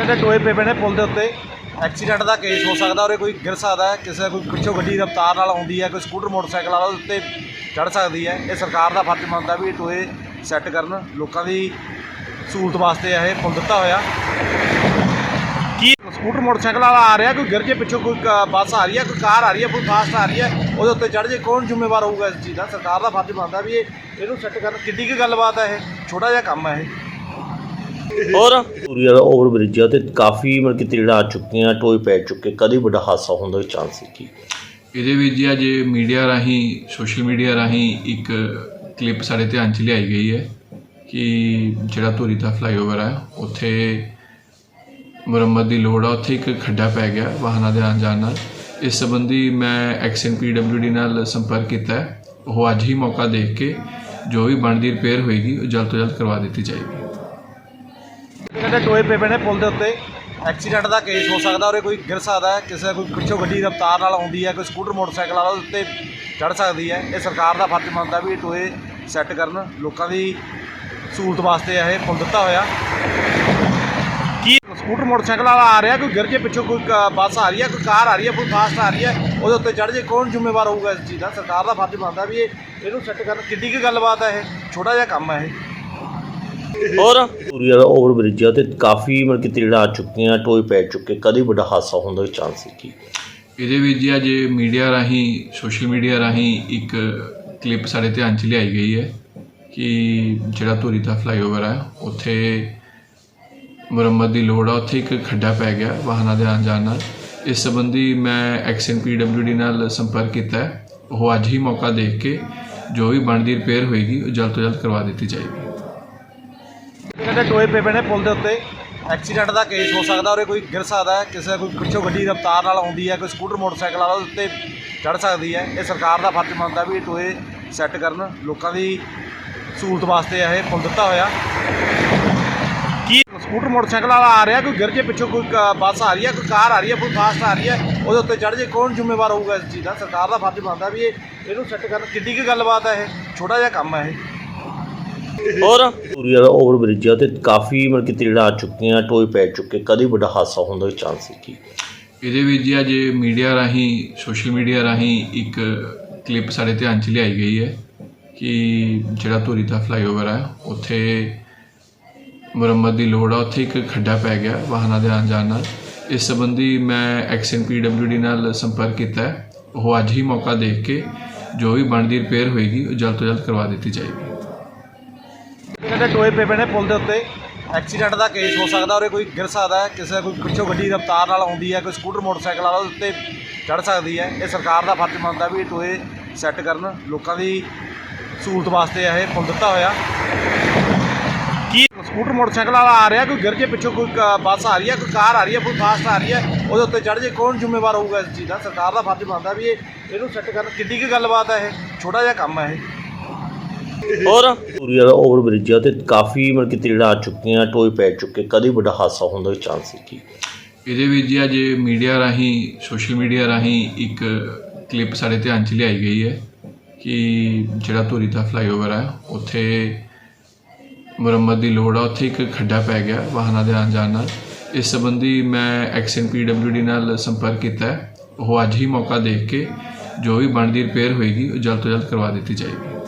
ਕਹਿੰਦੇ ਟੋਏ ਪਏ ਪਏ ਨੇ ਪੁਲ ਦੇ ਉੱਤੇ। ਐਕਸੀਡੈਂਟ ਦਾ ਕੇਸ ਹੋ ਸਕਦਾ ਔਰ ਕੋਈ ਗਿਰ ਸਕਦਾ ਹੈ। ਕਿਸੇ ਦਾ ਕੋਈ ਪਿੱਛੋਂ ਗੱਡੀ ਰਫ਼ਤਾਰ ਨਾਲ ਆਉਂਦੀ ਹੈ, ਕੋਈ ਸਕੂਟਰ, ਮੋਟਰਸਾਈਕਲ ਵਾਲਾ ਉਹਦੇ ਉੱਤੇ ਚੜ ਸਕਦੀ ਹੈ। ਇਹ ਸਰਕਾਰ ਦਾ ਫਰਜ਼ ਬਣਦਾ ਵੀ ਇਹ ਟੋਏ ਸੈੱਟ ਕਰਨ। ਲੋਕਾਂ ਦੀ ਸਹੂਲਤ ਵਾਸਤੇ ਇਹ ਪੁਲ ਦਿੱਤਾ ਹੋਇਆ। ਕੀ ਸਕੂਟਰ, ਮੋਟਰਸਾਈਕਲ ਵਾਲਾ ਆ ਰਿਹਾ, ਕੋਈ ਗਿਰ ਜੇ ਪਿੱਛੋਂ ਕੋਈ ਕ- ਬੱਸ ਆ ਰਹੀ ਹੈ, ਕੋਈ ਕਾਰ ਆ ਰਹੀ ਹੈ, ਕੋਈ ਫਾਸਟ ਆ ਰਹੀ ਹੈ, ਉਹਦੇ ਉੱਤੇ ਚੜ ਜੇ ਕੌਣ ਜ਼ਿੰਮੇਵਾਰ ਹੋਊਗਾ ਇਸ ਚੀਜ਼ ਦਾ? ਸਰਕਾਰ ਦਾ ਫਰਜ਼ ਬਣਦਾ ਵੀ ਇਹ ਇਹਨੂੰ ਸੈੱਟ ਕਰਨ। ਕਿੱਡੀ ਕੁ ਗੱਲਬਾਤ ਹੈ ਇਹ? ਛੋਟਾ ਜਿਹਾ ਕੰਮ ਹੈ ਇਹ। ਹੋਰ? ਪੂਰੀ ਵਾਲਾ ਓਵਰ ਬ੍ਰਿਜ ਆ ਤੇ ਕਾਫੀ ਮਤਲਬ ਕਿ ਤੇੜਾ ਆ ਚੁੱਕੀਆਂ ਟੋਏ ਪੈ ਚੁੱਕੇ ਕਦੇ ਵੱਡਾ ਹਾਦਸਾ ਹੋਣ ਦਾ ਚਾਂਸ ਸੀ ਕੀ? ਇਹਦੇ ਵਿੱਚ ਜੀ ਅੱਜ ਮੀਡੀਆ ਰਾਹੀਂ ਸੋਸ਼ਲ ਮੀਡੀਆ ਰਾਹੀਂ ਇੱਕ ਕਲਿੱਪ ਸਾਡੇ ਧਿਆਨ 'ਚ ਲਿਆਈ ਗਈ ਹੈ ਕਿ ਜਿਹੜਾ ਧੂਰੀ ਦਾ ਫਲਾਈਓਵਰ ਹੈ ਉੱਥੇ ਮੁਰੰਮਤ ਦੀ ਲੋੜ ਆ ਉੱਥੇ ਇੱਕ ਖੱਡਾ ਪੈ ਗਿਆ ਵਾਹਨਾਂ ਦੇ ਆਉਣ ਜਾਣ ਨਾਲ। ਇਸ ਸੰਬੰਧੀ ਮੈਂ ਐਕਸ਼ਨ ਪੀਡਬਲਯੂਡੀ ਨਾਲ ਸੰਪਰਕ ਕੀਤਾ ਹੈ। ਉਹ ਅੱਜ ਹੀ ਮੌਕਾ ਦੇਖ ਕੇ ਜੋ ਵੀ ਬਣਦੀ ਰਿਪੇਅਰ ਹੋਏਗੀ ਉਹ ਜਲਦ ਤੋਂ ਜਲਦ ਕਰਵਾ ਦਿੱਤੀ ਜਾਏਗੀ। ਜਿਹੜੇ ਟੋਏ ਪਏ ਪਏ ਨੇ ਪੁਲ ਦੇ ਉੱਤੇ, ਐਕਸੀਡੈਂਟ ਦਾ ਕੇਸ ਹੋ ਸਕਦਾ ਔਰ ਇਹ ਕੋਈ ਗਿਰ ਸਕਦਾ ਹੈ, ਕਿਸੇ ਦਾ ਕੋਈ ਪਿੱਛੋਂ ਗੱਡੀ ਰਫ਼ਤਾਰ ਨਾਲ ਆਉਂਦੀ ਹੈ, ਕੋਈ ਸਕੂਟਰ, ਮੋਟਰਸਾਈਕਲ ਵਾਲਾ ਉਹਦੇ ਉੱਤੇ ਚੜ ਸਕਦੀ ਹੈ। ਇਹ ਸਰਕਾਰ ਦਾ ਫਰਜ਼ ਬਣਦਾ ਵੀ ਇਹ ਟੋਏ ਸੈੱਟ ਕਰਨ। ਲੋਕਾਂ ਦੀ ਸਹੂਲਤ ਵਾਸਤੇ ਇਹ ਪੁਲ ਦਿੱਤਾ ਹੋਇਆ। ਕੀ ਸਕੂਟਰ, ਮੋਟਰਸਾਈਕਲ ਵਾਲਾ ਆ ਰਿਹਾ, ਕੋਈ ਗਿਰ ਜੇ ਪਿੱਛੋਂ ਕੋਈ ਕ- ਬੱਸ ਆ ਰਹੀ ਹੈ, ਕੋਈ ਕਾਰ ਆ ਰਹੀ ਹੈ ਕੋਈ ਫਾਸਟ ਆ ਰਹੀ ਹੈ, ਉਹਦੇ ਉੱਤੇ ਚੜ ਜੇ, ਕੌਣ ਜ਼ਿੰਮੇਵਾਰ ਹੋਊਗਾ ਇਸ ਚੀਜ਼ ਦਾ? ਸਰਕਾਰ ਦਾ ਫਰਜ਼ ਬਣਦਾ ਵੀ ਇਹ, ਇਹਨੂੰ ਸੈੱਟ ਕਰਨ। ਕਿੱਡੀ ਕੁ ਗੱਲਬਾਤ ਹੈ ਇਹ? ਛੋਟਾ ਜਿਹਾ ਕੰਮ ਹੈ ਇਹ। ਹੋਰ? ਪੂਰੀ ਵਾਲਾ ਓਵਰ ਬ੍ਰਿਜ ਆ ਤੇ ਕਾਫੀ ਮਤਲਬ ਕਿ ਤੇੜਾ ਆ ਚੁੱਕੀਆਂ ਟੋਏ ਪੈ ਚੁੱਕੇ ਕਦੇ ਵੱਡਾ ਹਾਦਸਾ ਹੋਣ ਦਾ ਚਾਂਸ ਸੀ ਕੀ? ਇਹਦੇ ਵਿੱਚ ਜੀ ਅੱਜ ਮੀਡੀਆ ਰਾਹੀਂ ਸੋਸ਼ਲ ਮੀਡੀਆ ਰਾਹੀਂ ਇੱਕ ਕਲਿੱਪ ਸਾਡੇ ਧਿਆਨ 'ਚ ਲਿਆਈ ਗਈ ਹੈ ਕਿ ਜਿਹੜਾ ਧੂਰੀ ਦਾ ਫਲਾਈਓਵਰ ਹੈ ਉੱਥੇ ਮੁਰੰਮਤ ਦੀ ਲੋੜ ਆ ਉੱਥੇ ਇੱਕ ਖੱਡਾ ਪੈ ਗਿਆ ਵਾਹਨਾਂ ਦੇ ਆਉਣ ਜਾਣ ਨਾਲ। ਇਸ ਸੰਬੰਧੀ ਮੈਂ ਐਕਸ਼ਨ ਪੀਡਬਲਯੂਡੀ ਨਾਲ ਸੰਪਰਕ ਕੀਤਾ ਹੈ। ਉਹ ਅੱਜ ਹੀ ਮੌਕਾ ਦੇਖ ਕੇ ਜੋ ਵੀ ਬਣਦੀ ਰਿਪੇਅਰ ਹੋਏਗੀ ਉਹ ਜਲਦ ਤੋਂ ਜਲਦ ਕਰਵਾ ਦਿੱਤੀ ਜਾਏਗੀ। ਕਹਿੰਦੇ ਟੋਏ ਪਏ ਪਏ ਨੇ ਪੁਲ ਦੇ ਉੱਤੇ। ਐਕਸੀਡੈਂਟ ਦਾ ਕੇਸ ਹੋ ਸਕਦਾ ਔਰ ਕੋਈ ਗਿਰ ਸਕਦਾ ਹੈ, ਕਿਸੇ ਦਾ ਕੋਈ ਪਿੱਛੋਂ ਗੱਡੀ ਰਫ਼ਤਾਰ ਨਾਲ ਆਉਂਦੀ ਹੈ, ਕੋਈ ਸਕੂਟਰ, ਮੋਟਰਸਾਈਕਲ ਵਾਲਾ ਉਹਦੇ ਉੱਤੇ ਚੜ ਸਕਦੀ ਹੈ। ਇਹ ਸਰਕਾਰ ਦਾ ਫਰਜ਼ ਬਣਦਾ ਵੀ ਇਹ ਟੋਏ ਸੈੱਟ ਕਰਨ। ਲੋਕਾਂ ਦੀ ਸਹੂਲਤ ਵਾਸਤੇ ਇਹ ਪੁਲ ਦਿੱਤਾ ਹੋਇਆ। ਕੀ ਸਕੂਟਰ, ਮੋਟਰਸਾਈਕਲ ਵਾਲਾ ਆ ਰਿਹਾ, ਕੋਈ ਗਿਰ ਜੇ ਪਿੱਛੋਂ ਕੋਈ ਕ- ਬੱਸ ਆ ਰਹੀ ਹੈ, ਕੋਈ ਕਾਰ ਆ ਰਹੀ ਹੈ ਕੋਈ ਫਾਸਟ ਆ ਰਹੀ ਹੈ, ਉਹਦੇ ਉੱਤੇ ਚੜ ਜੇ ਕੌਣ ਜ਼ਿੰਮੇਵਾਰ ਹੋਊਗਾ ਇਸ ਚੀਜ਼ ਦਾ? ਸਰਕਾਰ ਦਾ ਫਰਜ਼ ਬਣਦਾ ਵੀ ਇਹ, ਇਹਨੂੰ ਸੈੱਟ ਕਰਨ। ਕਿੱਡੀ ਕੁ ਗੱਲਬਾਤ ਹੈ ਇਹ? ਛੋਟਾ ਜਿਹਾ ਕੰਮ ਹੈ ਇਹ। ਹੋਰ? ਪੂਰੀ ਵਾਲਾ ਓਵਰ ਬ੍ਰਿਜ ਆ ਤੇ ਕਾਫੀ ਮਤਲਬ ਕਿ ਤੇੜਾ ਆ ਚੁੱਕੀਆਂ ਟੋਏ ਪੈ ਚੁੱਕੇ ਕਦੇ ਵੱਡਾ ਹਾਦਸਾ ਹੋਣ ਦਾ ਚਾਂਸ ਸੀ ਕੀ? ਇਹਦੇ ਵਿੱਚ ਜੀ ਅੱਜ ਮੀਡੀਆ ਰਾਹੀਂ ਸੋਸ਼ਲ ਮੀਡੀਆ ਰਾਹੀਂ ਇੱਕ ਕਲਿੱਪ ਸਾਡੇ ਧਿਆਨ 'ਚ ਲਿਆਈ ਗਈ ਹੈ ਕਿ ਜਿਹੜਾ ਧੂਰੀ ਦਾ ਫਲਾਈਓਵਰ ਹੈ ਉੱਥੇ ਮੁਰੰਮਤ ਦੀ ਲੋੜ ਆ ਉੱਥੇ ਇੱਕ ਖੱਡਾ ਪੈ ਗਿਆ ਵਾਹਨਾਂ ਦੇ ਆਉਣ ਜਾਣ ਨਾਲ। ਇਸ ਸੰਬੰਧੀ ਮੈਂ ਐਕਸ਼ਨ ਪੀਡਬਲਯੂਡੀ ਨਾਲ ਸੰਪਰਕ ਕੀਤਾ ਹੈ। ਉਹ ਅੱਜ ਹੀ ਮੌਕਾ ਦੇਖ ਕੇ ਜੋ ਵੀ ਬਣਦੀ ਰਿਪੇਅਰ ਹੋਏਗੀ ਉਹ ਜਲਦ ਤੋਂ ਜਲਦ ਕਰਵਾ ਦਿੱਤੀ ਜਾਏਗੀ। ਕਹਿੰਦੇ ਟੋਏ ਪਏ ਪਏ ਨੇ ਪੁਲ ਦੇ ਉੱਤੇ। ਐਕਸੀਡੈਂਟ ਦਾ ਕੇਸ ਹੋ ਸਕਦਾ ਔਰ ਕੋਈ ਗਿਰ ਸਕਦਾ ਹੈ। ਕਿਸੇ ਦਾ ਕੋਈ ਪਿੱਛੋਂ ਗੱਡੀ ਰਫ਼ਤਾਰ ਨਾਲ ਆਉਂਦੀ ਹੈ, ਕੋਈ ਸਕੂਟਰ, ਮੋਟਰਸਾਈਕਲ ਵਾਲਾ ਉਹਦੇ ਉੱਤੇ ਚੜ ਸਕਦੀ ਹੈ। ਇਹ ਸਰਕਾਰ ਦਾ ਫਰਜ਼ ਬਣਦਾ ਵੀ ਇਹ ਟੋਏ ਸੈੱਟ ਕਰਨ। ਲੋਕਾਂ ਦੀ ਸਹੂਲਤ ਵਾਸਤੇ ਇਹ ਪੁਲ ਦਿੱਤਾ ਹੋਇਆ। ਕੀ ਸਕੂਟਰ, ਮੋਟਰਸਾਈਕਲ ਵਾਲਾ ਆ ਰਿਹਾ, ਕੋਈ ਗਿਰ ਜੇ ਪਿੱਛੋਂ ਕੋਈ ਕ- ਬੱਸ ਆ ਰਹੀ ਹੈ, ਕੋਈ ਕਾਰ ਆ ਰਹੀ ਹੈ, ਕੋਈ ਫਾਸਟ ਆ ਰਹੀ ਹੈ, ਉਹਦੇ ਉੱਤੇ ਚੜ ਜੇ ਕੌਣ ਜ਼ਿੰਮੇਵਾਰ ਹੋਊਗਾ ਇਸ ਚੀਜ਼ ਦਾ? ਸਰਕਾਰ ਦਾ ਫਰਜ਼ ਬਣਦਾ ਵੀ ਇਹ, ਇਹਨੂੰ ਸੈੱਟ ਕਰਨ। ਕਿੱਡੀ ਕੁ ਗੱਲਬਾਤ ਹੈ ਇਹ? ਛੋਟਾ ਜਿਹਾ ਕੰਮ ਹੈ ਇਹ। ਹੋਰ? ਪੂਰੀ ਵਾਲਾ ਓਵਰ ਬ੍ਰਿਜ ਆ ਤੇ ਕਾਫੀ ਮਤਲਬ ਕਿ ਤੇੜਾ ਆ ਚੁੱਕੀਆਂ ਟੋਏ ਪੈ ਚੁੱਕੇ ਕਦੇ ਵੱਡਾ ਹਾਦਸਾ ਹੋਣ ਦਾ ਚਾਂਸ ਸੀ ਕੀ? ਇਹਦੇ ਵਿੱਚ ਜੀ ਅੱਜ ਮੀਡੀਆ ਰਾਹੀਂ ਸੋਸ਼ਲ ਮੀਡੀਆ ਰਾਹੀਂ ਇੱਕ ਕਲਿੱਪ ਸਾਡੇ ਧਿਆਨ 'ਚ ਲਿਆਈ ਗਈ ਹੈ ਕਿ ਜਿਹੜਾ ਧੂਰੀ ਦਾ ਫਲਾਈਓਵਰ ਹੈ ਉੱਥੇ ਮੁਰੰਮਤ ਦੀ ਲੋੜ ਆ ਉੱਥੇ ਇੱਕ ਖੱਡਾ ਪੈ ਗਿਆ ਵਾਹਨਾਂ ਦੇ ਆਉਣ ਜਾਣ ਨਾਲ। ਇਸ ਸੰਬੰਧੀ ਮੈਂ ਐਕਸ਼ਨ ਪੀਡਬਲਯੂਡੀ ਨਾਲ ਸੰਪਰਕ ਕੀਤਾ ਹੈ। ਉਹ ਅੱਜ ਹੀ ਮੌਕਾ ਦੇਖ ਕੇ ਜੋ ਵੀ ਬਣਦੀ ਰਿਪੇਅਰ ਹੋਏਗੀ ਉਹ ਜਲਦ ਤੋਂ ਜਲਦ ਕਰਵਾ ਦਿੱਤੀ ਜਾਏਗੀ।